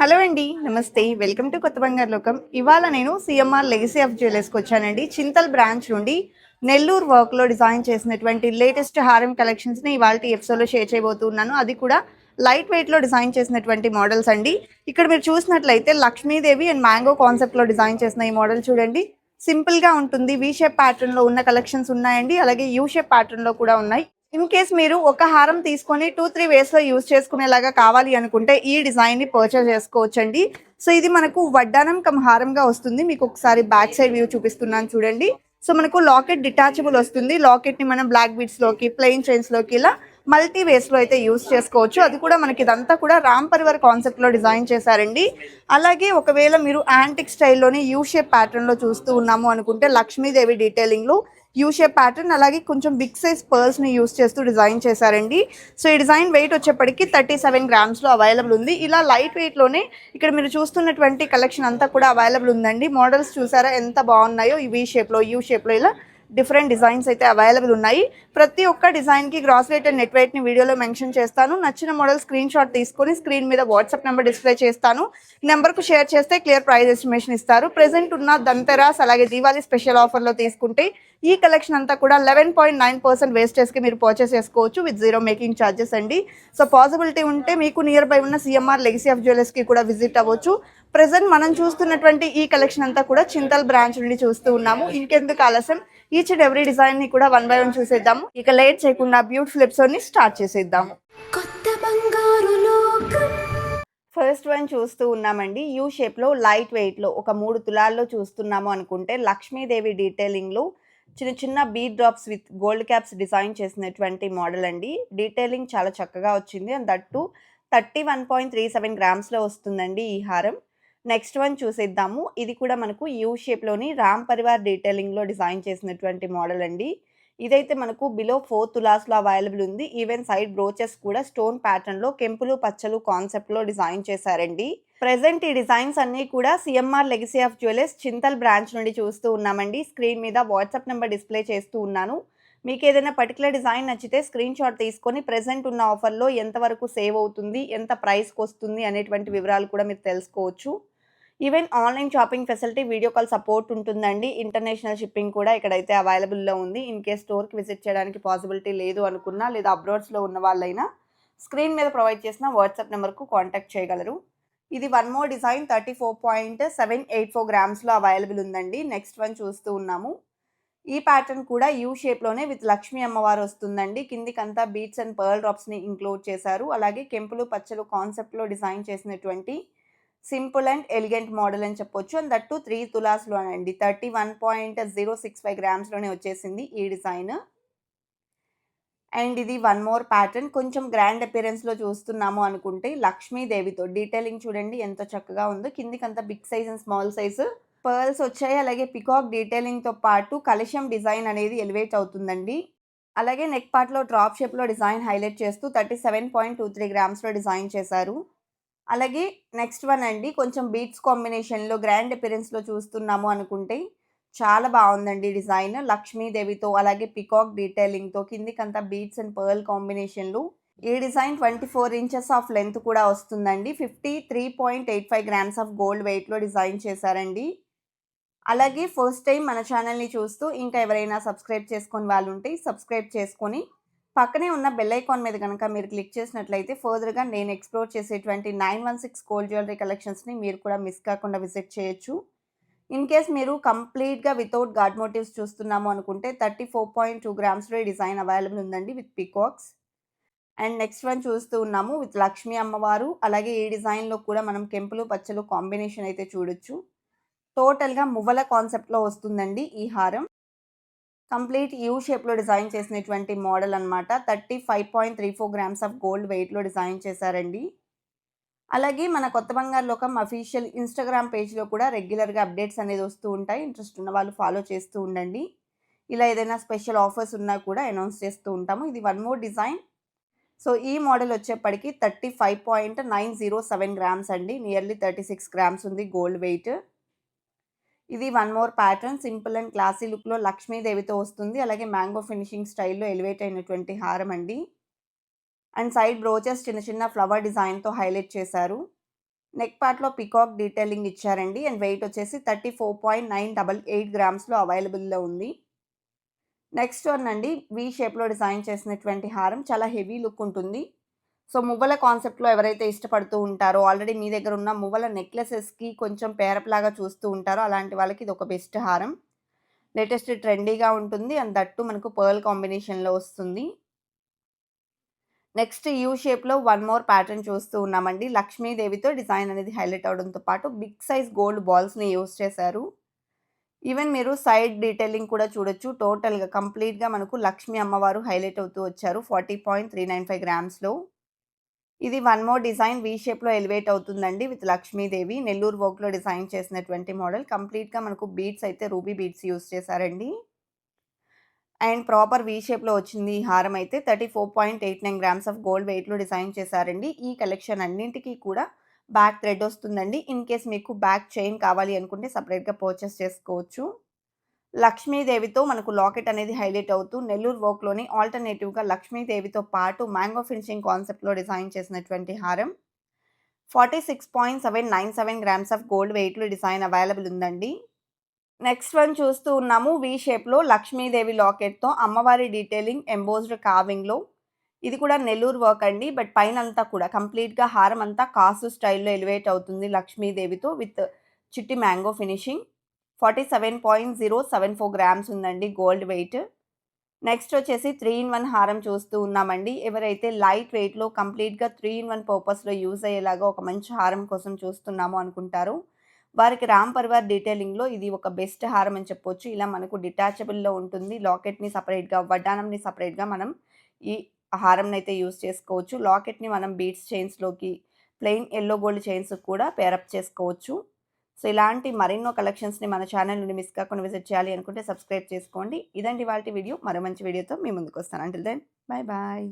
Hello అండి నమస్తే. Welcome to కొత్త బంగారు లోకం. ఇవాళ నేను సిఎంఆర్ లెగసీ ఆఫ్ జ్యువెలర్స్కి వచ్చానండి. చింతల్ బ్రాంచ్ నుండి నెల్లూరు వర్క్లో డిజైన్ చేసినటువంటి లేటెస్ట్ హారం కలెక్షన్స్ని ఇవాళ ఎఫ్సోలో షేర్ చేయబోతున్నాను. అది కూడా లైట్ వెయిట్లో డిజైన్ చేసినటువంటి మోడల్స్ అండి. ఇక్కడ మీరు చూసినట్లయితే లక్ష్మీదేవి అండ్ మ్యాంగో కాన్సెప్ట్లో డిజైన్ చేసిన ఈ మోడల్ చూడండి. సింపుల్గా ఉంటుంది. వి షేప్ ప్యాటర్న్లో ఉన్న కలెక్షన్స్ ఉన్నాయండి. అలాగే యూ షేప్ ప్యాటర్న్లో కూడా ఉన్నాయి. ఇన్ కేస్ మీరు ఒక హారం తీసుకొని టూ త్రీ వేస్లో యూజ్ చేసుకునేలాగా కావాలి అనుకుంటే ఈ డిజైన్ని పర్చేస్ చేసుకోవచ్చండి. సో ఇది మనకు వడ్డానం కమ్ హారంగా వస్తుంది. మీకు ఒకసారి బ్యాక్ సైడ్ వ్యూ చూపిస్తున్నాను చూడండి. సో మనకు లాకెట్ డిటాచబుల్ వస్తుంది. లాకెట్ని మనం బ్లాక్ బీట్స్లోకి ప్లెయిన్ చైన్స్లోకి ఇలా మల్టీ వేస్లో అయితే యూస్ చేసుకోవచ్చు. అది కూడా మనకి ఇదంతా కూడా రామ్ పరివర్ కాన్సెప్ట్లో డిజైన్ చేశారండి. అలాగే ఒకవేళ మీరు యాంటిక్ స్టైల్లోనే యూ షేప్ ప్యాటర్న్లో చూస్తూ ఉన్నాము అనుకుంటే లక్ష్మీదేవి డీటెయిలింగ్లో యూ షేప్ ప్యాటర్న్ అలాగే కొంచెం బిగ్ సైజ్ పర్ల్స్ని యూస్ చేస్తూ డిజైన్ చేశారండి. సో ఈ డిజైన్ వెయిట్ వచ్చేప్పటికి థర్టీ సెవెన్ గ్రామ్స్లో అవైలబుల్ ఉంది. ఇలా లైట్ వెయిట్లోనే ఇక్కడ మీరు చూస్తున్నటువంటి కలెక్షన్ అంతా కూడా అవైలబుల్ ఉందండి. మోడల్స్ చూసారా? ఎంత బాగున్నాయో ఈ వీ షేప్లో యూ షేప్లో ఇలా డిఫరెంట్ డిజైన్స్ అయితే అవైలబుల్ ఉన్నాయి. ప్రతి ఒక్క డిజైన్కి గ్రాస్ వెయిట్ అండ్ నెట్ వెయిట్ని వీడియోలో మెన్షన్ చేస్తాను. నచ్చిన మోడల్ స్క్రీన్ షాట్ తీసుకొని స్క్రీన్ మీద వాట్సాప్ నెంబర్ డిస్ప్లే చేస్తాను. నెంబర్కు షేర్ చేస్తే క్లియర్ ప్రైస్ ఎస్టిమేషన్ ఇస్తారు. ప్రెసెంట్ ఉన్న దంతెరాస్ అలాగే దీవాలి స్పెషల్ ఆఫర్లో తీసుకుంటే ఈ కలెక్షన్ అంతా కూడా లెవెన్ పాయింట్ నైన్ పర్సెంట్ వేస్టేజ్కి మీరు పర్చేస్ చేసుకోవచ్చు విత్ జీరో మేకింగ్ ఛార్జెస్ అండి. సో పాసిబిలిటీ ఉంటే మీకు నియర్ బై ఉన్న సిఎంఆర్ లెగసీ ఆఫ్ జ్యువెలర్స్కి కూడా విజిట్ అవ్వచ్చు. ప్రెసెంట్ మనం చూస్తున్నటువంటి ఈ కలెక్షన్ అంతా కూడా చింతల్ బ్రాంచ్ నుండి చూస్తూ ఉన్నాము. ఇంకెందుకు ఆలస్యం? ఈచ్ అండ్ ఎవ్రీ డిజైన్ని కూడా వన్ బై వన్ చూసేద్దాము. ఇక లేట్ చేయకుండా బ్యూటిఫుల్ ఎపిసోడ్ని స్టార్ట్ చేసేద్దాము. కొత్త బంగారు లోకం. ఫస్ట్ వన్ చూస్తూ ఉన్నామండి. యూ షేప్లో లైట్ వెయిట్లో ఒక మూడు తులాల్లో చూస్తున్నాము అనుకుంటే లక్ష్మీదేవి డీటెయిలింగ్లో చిన్న చిన్న bead drops with gold caps design చేసినటువంటి మోడల్ అండి. డీటెయిలింగ్ చాలా చక్కగా వచ్చింది. And that thirty one point three seven గ్రామ్స్లో వస్తుందండి ఈ హారం. నెక్స్ట్ వన్ చూసేద్దాము. ఇది కూడా మనకు యూ షేప్లోని రామ్ పరివార్ డీటెయిలింగ్లో డిజైన్ చేసినటువంటి మోడల్ అండి. ఇదైతే మనకు బిలో ఫోర్ తులాస్లో అవైలబుల్ ఉంది. ఈవెన్ సైడ్ బ్రోచెస్ కూడా స్టోన్ ప్యాటర్న్లో కెంపులు పచ్చలు కాన్సెప్ట్లో డిజైన్ చేశారండి. ప్రజెంట్ ఈ డిజైన్స్ అన్నీ కూడా CMR legacy of jewellers Chintal branch నుండి చూస్తూ ఉన్నామండి. స్క్రీన్ మీద వాట్సాప్ నెంబర్ డిస్ప్లే చేస్తూ ఉన్నాను. మీకు ఏదైనా పర్టికులర్ డిజైన్ నచ్చితే స్క్రీన్ షాట్ తీసుకొని ప్రెసెంట్ ఉన్న ఆఫర్లో ఎంతవరకు సేవ్ అవుతుంది ఎంత ప్రైస్కి వస్తుంది అనేటువంటి వివరాలు కూడా మీరు తెలుసుకోవచ్చు. Even online shopping facility video call support ఉంటుందండి. ఇంటర్నేషనల్ షిప్పింగ్ కూడా ఇక్కడైతే అవైలబుల్లో ఉంది. ఇన్ కేస్ స్టోర్కి విజిట్ చేయడానికి పాసిబిలిటీ లేదు అనుకున్నా లేదా అబ్రాడ్స్లో ఉన్న వాళ్ళైనా స్క్రీన్ మీద ప్రొవైడ్ చేసిన వాట్సాప్ నెంబర్కు కాంటాక్ట్ చేయగలరు. ఇది one more design thirty four point seven eight four గ్రామ్స్లో available ఉందండి. నెక్స్ట్ వన్ చూస్తూ ఉన్నాము. ఈ ప్యాటర్న్ కూడా యూ షేప్లోనే విత్ లక్ష్మీ అమ్మవారు వస్తుందండి. కిందికంతా బీట్స్ అండ్ పర్ల్ డ్రాప్స్ని ఇంక్లూడ్ చేశారు. అలాగే కెంపులు పచ్చలు కాన్సెప్ట్లో డిజైన్ చేసినటువంటి సింపుల్ అండ్ ఎలిగెంట్ మోడల్ అని చెప్పొచ్చు. అండ్ దట్టు త్రీ తులాస్లో అండి. Thirty one point zero six five గ్రామ్స్లోనే వచ్చేసింది ఈ డిజైన్ అండ్ ఇది వన్ మోర్ ప్యాటర్న్ కొంచెం గ్రాండ్ అపిరెన్స్లో చూస్తున్నాము అనుకుంటే లక్ష్మీదేవితో డీటెయిలింగ్ చూడండి ఎంత చక్కగా ఉందో. కిందికంతా big size and small size pearls వచ్చాయి. అలాగే పికాక్ డీటెయిలింగ్తో పాటు కలశం డిజైన్ అనేది ఎలివేట్ అవుతుందండి. అలాగే నెక్ పార్ట్లో డ్రాప్ షేప్లో డిజైన్ హైలైట్ చేస్తూ thirty seven point two three గ్రామ్స్లో design చేశారు. అలాగే నెక్స్ట్ వన్ అండి కొంచెం బీట్స్ కాంబినేషన్లో గ్రాండ్ అపిరెన్స్లో చూస్తున్నాము అనుకుంటే చాలా బాగుందండి డిజైన్. లక్ష్మీదేవితో అలాగే పికాక్ డీటెయిలింగ్తో కిందికంతా బీట్స్ అండ్ పర్ల్ కాంబినేషన్లు ఈ design twenty four inches of length కూడా వస్తుందండి. Fifty three point eight five grams of gold వెయిట్లో డిజైన్ చేశారండి. అలాగే ఫస్ట్ టైం మన ఛానల్ని చూస్తూ ఇంకా ఎవరైనా సబ్స్క్రైబ్ చేసుకొని వాళ్ళు ఉంటే సబ్స్క్రైబ్ చేసుకొని పక్కనే ఉన్న బెల్ ఐకాన్ మీద కనుక మీరు క్లిక్ చేసినట్లయితే ఫర్దర్గా నేను ఎక్స్ప్లోర్ చేసేటువంటి nine one six gold jewellery కలెక్షన్స్ని మీరు కూడా మిస్ కాకుండా విజిట్ చేయొచ్చు. ఇన్ కేస్ మీరు కంప్లీట్గా వితౌట్ గాడ్ మోటివ్స్ చూస్తున్నాము అనుకుంటే థర్టీ ఫోర్ పాయింట్ టూ గ్రామ్స్లో డిజైన్ అవైలబుల్ ఉందండి with peacocks and next one చూస్తూ ఉన్నాము విత్ లక్ష్మీ అమ్మవారు. అలాగే ఈ డిజైన్లో కూడా మనం కెంపులు పచ్చలు కాంబినేషన్ అయితే చూడొచ్చు. టోటల్గా మువ్వల కాన్సెప్ట్లో వస్తుందండి ఈ హారం. కంప్లీట్ యూ షేప్లో డిజైన్ చేసినటువంటి మోడల్ అనమాట thirty five point three four grams of gold వెయిట్లో డిజైన్ చేశారండి. అలాగే మన కొత్త బంగారు లోకం అఫీషియల్ ఇన్స్టాగ్రామ్ పేజ్లో కూడా రెగ్యులర్గా అప్డేట్స్ అనేది వస్తూ ఉంటాయి. ఇంట్రెస్ట్ ఉన్న వాళ్ళు ఫాలో చేస్తూ ఉండండి. ఇలా ఏదైనా స్పెషల్ ఆఫర్స్ ఉన్నా కూడా అనౌన్స్ చేస్తూ ఉంటాము. ఇది వన్ మోర్ డిజైన్. సో ఈ మోడల్ వచ్చేప్పటికి thirty five point nine zero seven grams అండి. నియర్లీ థర్టీ సిక్స్ గ్రామ్స్ ఉంది గోల్డ్ వెయిట్. ఇది one more pattern simple and classy లుక్లో లక్ష్మీదేవితో వస్తుంది అలాగే మ్యాంగో ఫినిషింగ్ స్టైల్లో ఎలివేట్ అయినటువంటి హారం అండి అండ్ సైడ్ బ్రోచెస్ చిన్న చిన్న ఫ్లవర్ డిజైన్తో హైలైట్ చేశారు నెక్ పార్ట్‌లో పికాక్ డీటెయిలింగ్ ఇచ్చారండి. అండ్ వెయిట్ వచ్చేసి 34.988 గ్రామ్స్‌లో అవైలబుల్‌లో ఉంది. నెక్స్ట్ వన్ అండి వి షేప్‌లో డిజైన్ చేసినటువంటి హారం చాలా హెవీ లుక్ ఉంటుంది. సో, మువ్వల కాన్సెప్ట్‌లో ఎవరైతే ఇష్టపడుతూ ఉంటారో ఆల్రెడీ మీ దగ్గర ఉన్న మువ్వల నెక్లెసెస్‌కి కొంచెం పేరప్‌లాగా చూస్తూ ఉంటారో అలాంటి వాళ్ళకి ఇది ఒక బెస్ట్ హారం. లేటెస్ట్ ట్రెండీగా ఉంటుంది. అండ్ దట్టు మనకు పర్ల్ కాంబినేషన్‌లో వస్తుంది. నెక్స్ట్ యూ షేప్‌లో వన్ మోర్ ప్యాటర్న్ చూస్తూ ఉన్నామండి. లక్ష్మీదేవితో డిజైన్ అనేది హైలైట్ అవడంతో పాటు బిగ్ సైజ్ గోల్డ్ బాల్స్‌ని యూజ్ చేశారు. ఈవెన్ మీరు సైడ్ డీటెయిలింగ్ కూడా చూడొచ్చు. టోటల్‌గా కంప్లీట్‌గా మనకు లక్ష్మీ అమ్మవారు హైలైట్ అవుతూ వచ్చారు. 40.395 గ్రామ్స్‌లో. ఇది వన్ మోర్ డిజైన్ వి షేప్‌లో ఎలివేట్ అవుతుందండి విత్ లక్ష్మీదేవి. నెల్లూరు వర్క్‌లో డిజైన్ చేసినటువంటి మోడల్. కంప్లీట్‌గా మనకు బీడ్స్ అయితే రూబీ బీడ్స్ యూజ్ చేశారండి. అండ్ ప్రాపర్ వీ షేప్‌లో వచ్చింది ఈ హారం అయితే 34.89 గ్రామ్స్ ఆఫ్ గోల్డ్ వెయిట్‌లో డిజైన్ చేశారండి. ఈ కలెక్షన్ అన్నింటికి కూడా బ్యాక్ థ్రెడ్ వస్తుందండి. ఇన్ కేస్ మీకు బ్యాక్ చైన్ కావాలి అనుకుంటే సెపరేట్‌గా పర్చేస్ చేసుకోవచ్చు. లక్ష్మీదేవితో మనకు లాకెట్ అనేది హైలైట్ అవుతూ నెల్లూరు వర్క్‌లోని ఆల్టర్‌నేటివ్‌గా లక్ష్మీదేవితో పాటు మ్యాంగో ఫినిషింగ్ కాన్సెప్ట్‌లో డిజైన్ చేసినటువంటి హారం. 46.797 గ్రామ్స్ ఆఫ్ గోల్డ్ వెయిట్‌లో డిజైన్ అవైలబుల్ ఉందండి. నెక్స్ట్ వన్ చూస్తూ ఉన్నాము వి షేప్‌లో లక్ష్మీదేవి లాకెట్‌తో అమ్మవారి డీటెయిలింగ్ ఎంబోస్డ్ కార్వింగ్‌లో. ఇది కూడా నెల్లూరు వర్క్ అండి. బట్ పైన అంతా కూడా కంప్లీట్‌గా హారం అంతా కాసు స్టైల్‌లో ఎలివేట్ అవుతుంది లక్ష్మీదేవితో విత్ చిట్టి మ్యాంగో ఫినిషింగ్. 47.074 గ్రామ్స్ ఉందండి గోల్డ్ వెయిట్. నెక్స్ట్ వచ్చేసి త్రీ ఇన్ వన్ హారం చూస్తూ ఉన్నామండి. ఎవరైతే లైట్ వెయిట్‌లో కంప్లీట్‌గా త్రీ ఇన్ వన్ పర్పస్‌లో యూజ్ అయ్యేలాగా ఒక మంచి హారం కోసం చూస్తున్నాము అనుకుంటారో వారికి రామ్ పర్వార్ డీటెయిలింగ్‌లో ఇది ఒక బెస్ట్ హారం అని చెప్పొచ్చు. ఇలా మనకు డిటాచబుల్‌లో ఉంటుంది. లాకెట్‌ని సపరేట్గా వడ్డానంని సపరేట్గా మనం ఈ హారంనైతే యూజ్ చేసుకోవచ్చు. లాకెట్‌ని మనం బీట్స్ చైన్స్‌లోకి, ప్లెయిన్ ఎల్లో గోల్డ్ చైన్స్‌కి కూడా పేరప్ చేసుకోవచ్చు. సో, ఇలాంటి మరెన్నో కలెక్షన్స్‌ని మన ఛానల్ నుండి మిస్ కాకుండా విజిట్ చేయాలి అనుకుంటే సబ్స్క్రైబ్ చేసుకోండి. ఇదండి వాటి వీడియో. మరో మంచి వీడియోతో మీ ముందుకొస్తాను. Until then bye bye.